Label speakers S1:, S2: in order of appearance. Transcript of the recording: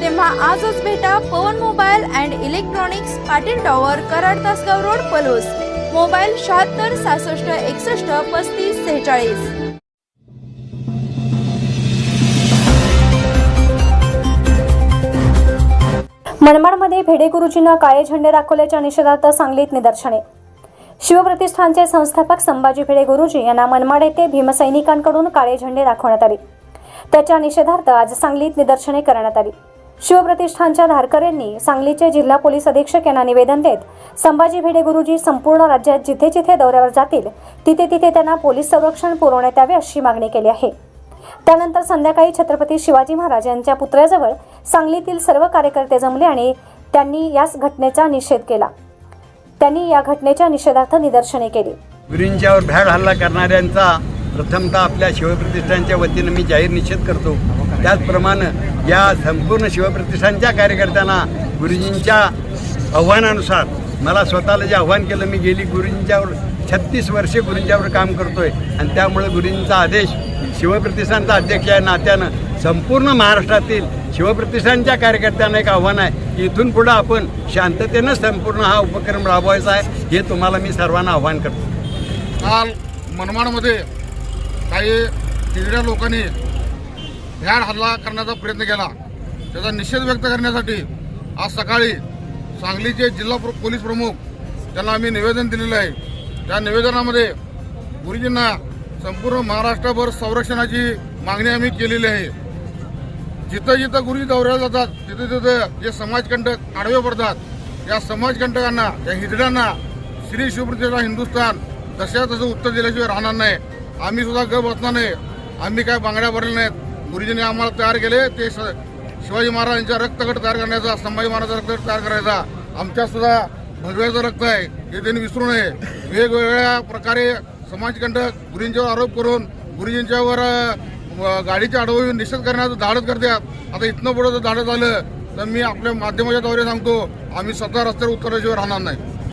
S1: तेव्हा आजच भेटा Pavan mobile and electronics Patil tower Karad Tasgaon road Palus. Mobile शहात्तर सहासष्ट एकसष्ट पस्तीस सेहेचाळीस.
S2: मनमाडमध्ये भेडे गुरुजींना काळे झेंडे दाखवल्याच्या निषेधार्थ सांगलीत निदर्शने. शिवप्रतिष्ठानचे संस्थापक संभाजी भेडे गुरुजी यांना मनमाड येथे भीमसैनिकांकडून काळे झेंडे दाखवण्यात आले. त्याच्या निषेधार्थ आज सांगलीत निदर्शने करण्यात आली. शिवप्रतिष्ठानच्या धारकऱ्यांनी सांगलीचे जिल्हा पोलीस अधीक्षक यांना निवेदन देत संभाजी भेडे गुरुजी संपूर्ण राज्यात जिथे जिथे दौऱ्यावर जातील तिथे तिथे त्यांना पोलीस संरक्षण पुरवण्यात यावे अशी मागणी केली आहे. त्यानंतर संध्याकाळी छत्रपती शिवाजी महाराज यांच्या पुतळ्याजवळ सांगलीतील सर्व कार्यकर्ते जमले आणि त्यांनी याच घटनेचा निषेध केला. त्यांनी या घटनेच्या निषेधार्थ निदर्शने केली.
S3: भ्याड हल्ला करणाऱ्यांचा प्रथमतः आपल्या शिवप्रतिष्ठानच्या वतीनं मी जाहीर निषेध करतो. त्याचप्रमाणे या संपूर्ण शिवप्रतिष्ठानच्या कार्यकर्त्यांना गुरुजींच्या आव्हानानुसार मला स्वतःला जे आव्हान केलं मी गेली गुरुजींच्यावर छत्तीस वर्षे गुरुजींच्यावर काम करतोय. आणि त्यामुळे गुरुजींचा आदेश शिवप्रतिष्ठानचा अध्यक्ष या नात्यानं संपूर्ण महाराष्ट्रातील शिवप्रतिष्ठानच्या कार्यकर्त्यांना एक आव्हान आहे की इथून पुढं आपण शांततेनं संपूर्ण हा उपक्रम राबवायचा आहे हे तुम्हाला मी सर्वांना आव्हान करतो.
S4: काल मनमाडमध्ये काही तिघड्या लोकांनी भ्याड हल्ला करण्याचा प्रयत्न केला. त्याचा निषेध व्यक्त करण्यासाठी आज सकाळी सांगलीचे जिल्हा प्र- पोलीस प्रमुख त्यांना आम्ही निवेदन दिलेलं आहे. त्या निवेदनामध्ये गुरुजींना संपूर्ण महाराष्ट्रभर संरक्षणाची मागणी आम्ही केलेली आहे. जिथं जिथं गुरुजी दौऱ्याला जातात तिथं तिथं जे समाजकंटक आडवे पडतात या समाजकंटकांना या हिजड्यांना श्री शिवप्रतिष्ठा हिंदुस्थान तशा तसं उत्तर दिल्याशिवाय राहणार नाही. आम्ही सुद्धा ग बसणार नाही. आम्ही काय बांगड्या भरल्या नाहीत. गुरुजींनी आम्हाला तयार केले ते शिवाजी महाराजांच्या रक्तगट तयार करण्याचा संभाजी महाराजांचा रक्तगट तयार करायचा. आमच्या सुद्धा भगव्याचं रक्त आहे हे त्यांनी विसरू नये. वेगवेगळ्या प्रकारे समाजकंटक गुरुजींच्यावर आरोप करून गुरुजींच्यावर गाडीच्या अडवून निषेध करण्याचं धाडस करतात. आता इथनं पुढं जर धाडस आलं तर मी आपल्या माध्यमाच्या द्वारे सांगतो आम्ही स्वतः रस्त्यावर उतरल्याशिवाय राहणार नाही.